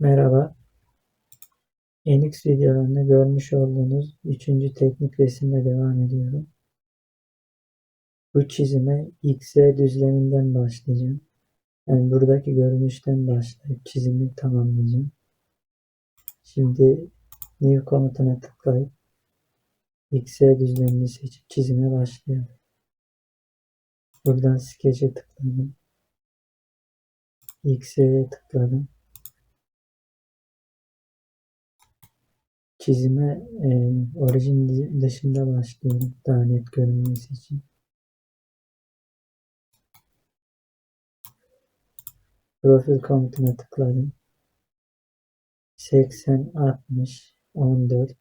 Merhaba. NX videolarında görmüş olduğunuz üçüncü teknik resimle devam ediyorum. Bu çizime XY düzleminden başlayacağım. Yani buradaki görünüşten başlayıp çizimi tamamlayacağım. Şimdi New komutuna tıklayıp XY düzlemini seçip çizime başlayalım. Buradan Sketch'e tıkladım. XY'ye tıkladım. Çizime e, orijin dışında başlıyorum daha net görünmesi için. Profil komutuna tıkladım. 80, 60, 14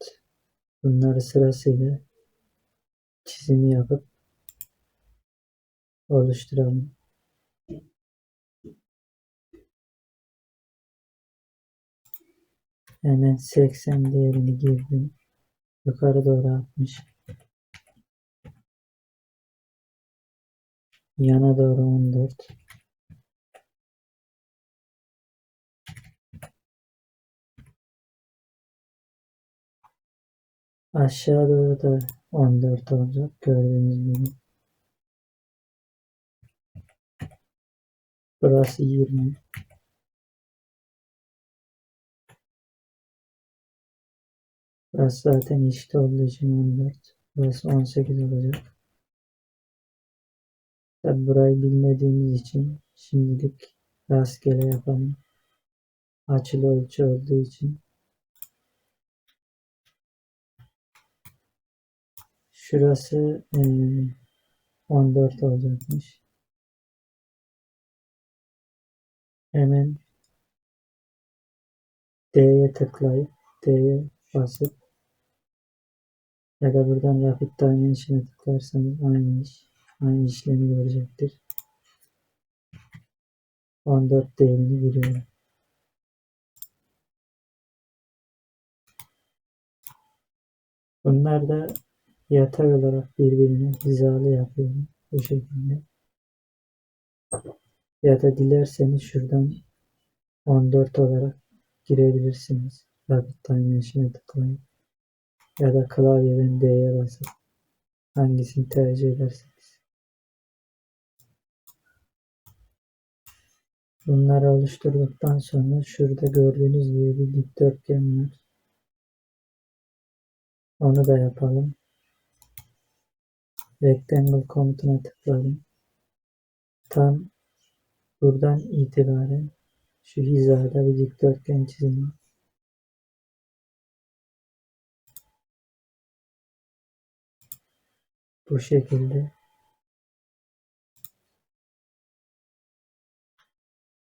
bunları sırasıyla çizimi yapıp oluşturalım. Hemen 80 değerini girdim. Yukarı doğru 60. Yana doğru 14. Aşağı doğru da 14 olacak gördüğünüz gibi. Burası 20. Burası zaten eşit olduğu için 14. Burası 18 olacak. Tabi burayı bilmediğimiz için şimdilik rastgele yapalım. Açılı ölçü olduğu için. Şurası e, 14 olacakmış. Hemen D'ye tıklayıp D'ye basıp ya da buradan Rapid Dimension'a tıklarsanız aynı iş, aynı işlemi görecektir. 14 değerini giriyorum. Bunlar da yatay olarak birbirine hizalı yapıyorum. Bu şekilde. Ya da dilerseniz şuradan 14 olarak girebilirsiniz. Rapid Dimension'a tıklayıp ya da klavyeden D'ye basıp hangisini tercih ederseniz. Bunları oluşturduktan sonra şurada gördüğünüz gibi bir dikdörtgen var. Onu da yapalım. Rectangle komutuna tıkladım. Tam buradan itibaren şu hizada bir dikdörtgen çizelim. Bu şekilde.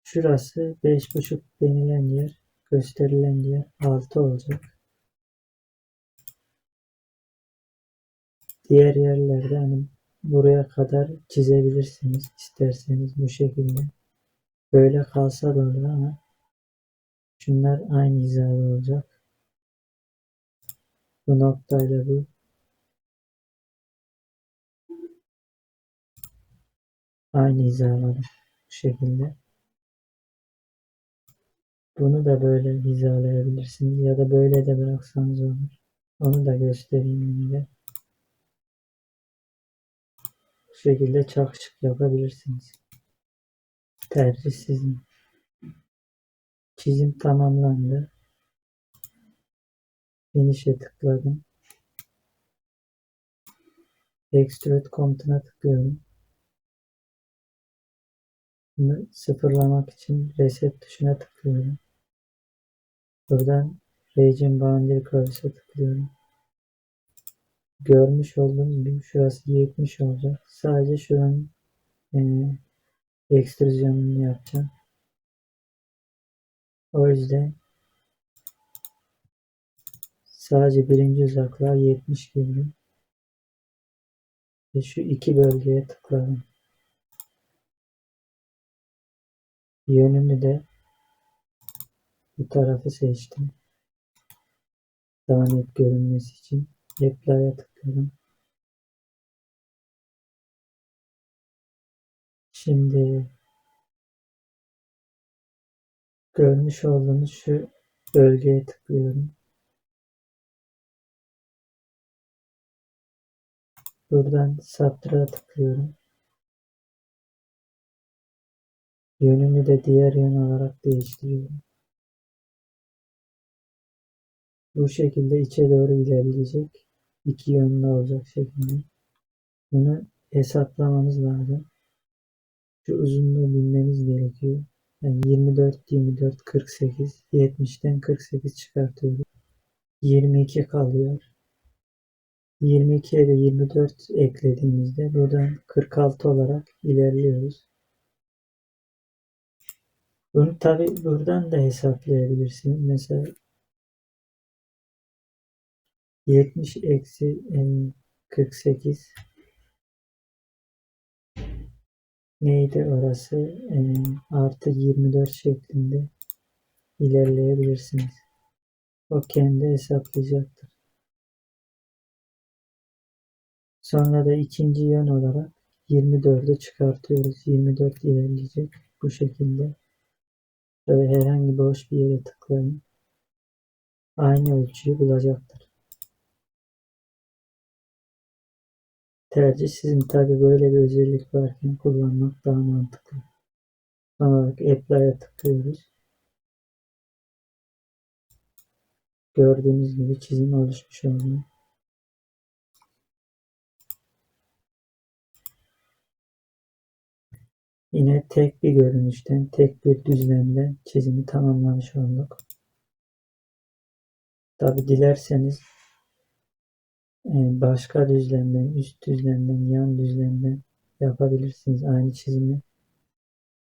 Şurası 5.5 denilen yer, gösterilen yer 6 olacak. Diğer yerlerde hani buraya kadar çizebilirsiniz isterseniz bu şekilde. Böyle kalsa da olur ama şunlar aynı hizada olacak. Bu noktayla bu aynı hizaladım bu şekilde. Bunu da böyle hizalayabilirsiniz ya da böyle de bıraksanız olur. Onu da göstereyim yine de. Bu şekilde çakışık yapabilirsiniz. Tercih sizin. Çizim tamamlandı. Finish'e tıkladım. Extrude komutuna tıklıyorum. Bunu sıfırlamak için reset tuşuna tıklıyorum. Buradan Region Boundary Curves'e tıklıyorum. Görmüş olduğunuz gibi şurası 70 olacak. Sadece şuranın e, ekstrüzyonunu yapacağım. O yüzden sadece birinci uzaklığa 70 girdim. Ve şu iki bölgeye tıkladım. Yönünü de bu tarafı seçtim. Daha net görünmesi için Apply'a tıkladım. Şimdi Görmüş olduğunuz şu bölgeye tıklıyorum. Buradan saptıra tıklıyorum. Yönünü de diğer yön olarak değiştiriyorum. Bu şekilde içe doğru ilerleyecek. İki yönlü olacak şekilde. Bunu hesaplamamız lazım. Şu uzunluğu bilmemiz gerekiyor. Yani 24, 24, 48, 70'ten 48 çıkartıyoruz. 22 kalıyor. 22'ye de 24 eklediğimizde buradan 46 olarak ilerliyoruz. Bunu tabi buradan da hesaplayabilirsiniz. Mesela 70 eksi e, 48 neydi orası? Artı 24 şeklinde ilerleyebilirsiniz. O kendi hesaplayacaktır. Sonra da ikinci yön olarak 24'ü çıkartıyoruz. 24 ilerleyecek. Bu şekilde. Böyle herhangi boş bir yere tıklayın. Aynı ölçüyü bulacaktır. Tercih sizin tabi böyle bir özellik varken kullanmak daha mantıklı. Son olarak Apply'a tıklıyoruz. Gördüğünüz gibi çizim oluşmuş oluyor. Yine tek bir görünüşten, tek bir düzlemde çizimi tamamlamış olduk. Tabi dilerseniz e, başka düzlemden, üst düzlemden, yan düzlemden yapabilirsiniz aynı çizimi.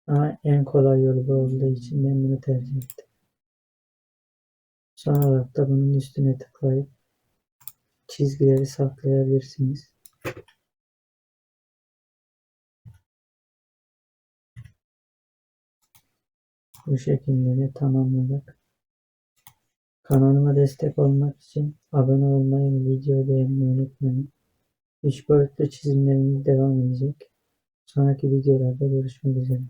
Ama en kolay yolu bu olduğu için ben bunu tercih ettim. Son olarak da bunun üstüne tıklayıp çizgileri saklayabilirsiniz. Bu şekilde de tamamladık. Kanalıma destek olmak için abone olmayı ve videoyu beğenmeyi unutmayın. 3 boyutlu çizimlerimiz devam edecek. Sonraki videolarda görüşmek üzere.